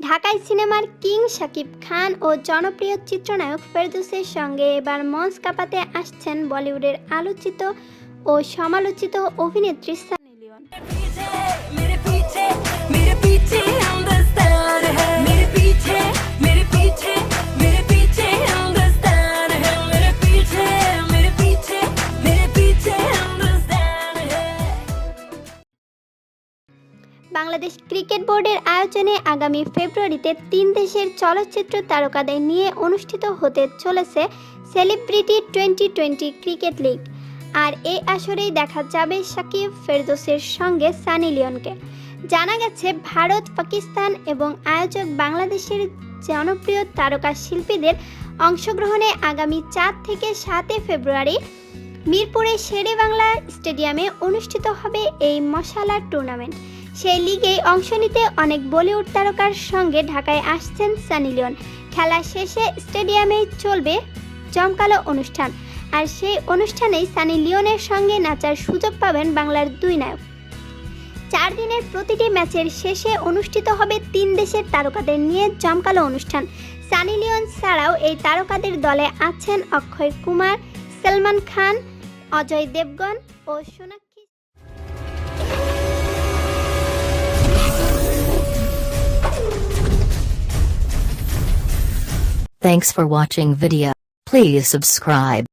ঢাকাই সিনেমার কিং শাকিব খান ও জনপ্রিয় চিত্রনায়ক ফেরদুসের সঙ্গে এবার মঞ্চ কাঁপাতে আসছেন বলিউডের আলোচিত ও সমালোচিত অভিনেত্রী বাংলাদেশ ক্রিকেট বোর্ডের আয়োজনে আগামী ফেব্রুয়ারিতে তিন দেশের চলচ্চিত্র তারকাদের নিয়ে অনুষ্ঠিত হতে চলেছে celebrity twenty twenty cricket league. আর এই আসরেই দেখা যাবে সাকিব ফেরদোসের সঙ্গে সানি লিওনকে। জানা গেছে, ভারত, পাকিস্তান এবং আয়োজক বাংলাদেশের জনপ্রিয় তারকা শিল্পীদের অংশগ্রহণে আগামী চার থেকে সাতই ফেব্রুয়ারি মিরপুরে শেরে বাংলা স্টেডিয়ামে অনুষ্ঠিত হবে এই মশালা টুর্নামেন্ট। সেই লিগেই অংশ নিতে অনেক বলিউড তারকার সঙ্গে ঢাকায় আসছেন সানি লিওন। খেলা শেষে স্টেডিয়ামেই চলবে জমকালো অনুষ্ঠান। আর সেই অনুষ্ঠানেই সানি লিওনের সঙ্গে নাচার সুযোগ পাবেন বাংলার দুই নায়ক। চার দিনের প্রতিটি ম্যাচের শেষে অনুষ্ঠিত হবে তিন দেশের তারকাদের নিয়ে জমকালো অনুষ্ঠান। সানি লিওন ছাড়াও এই তারকাদের দলে আছেন অক্ষয় কুমার, সলমান খান, অজয় দেবগন ও Sonakshi Thanks for watching video. Please subscribe.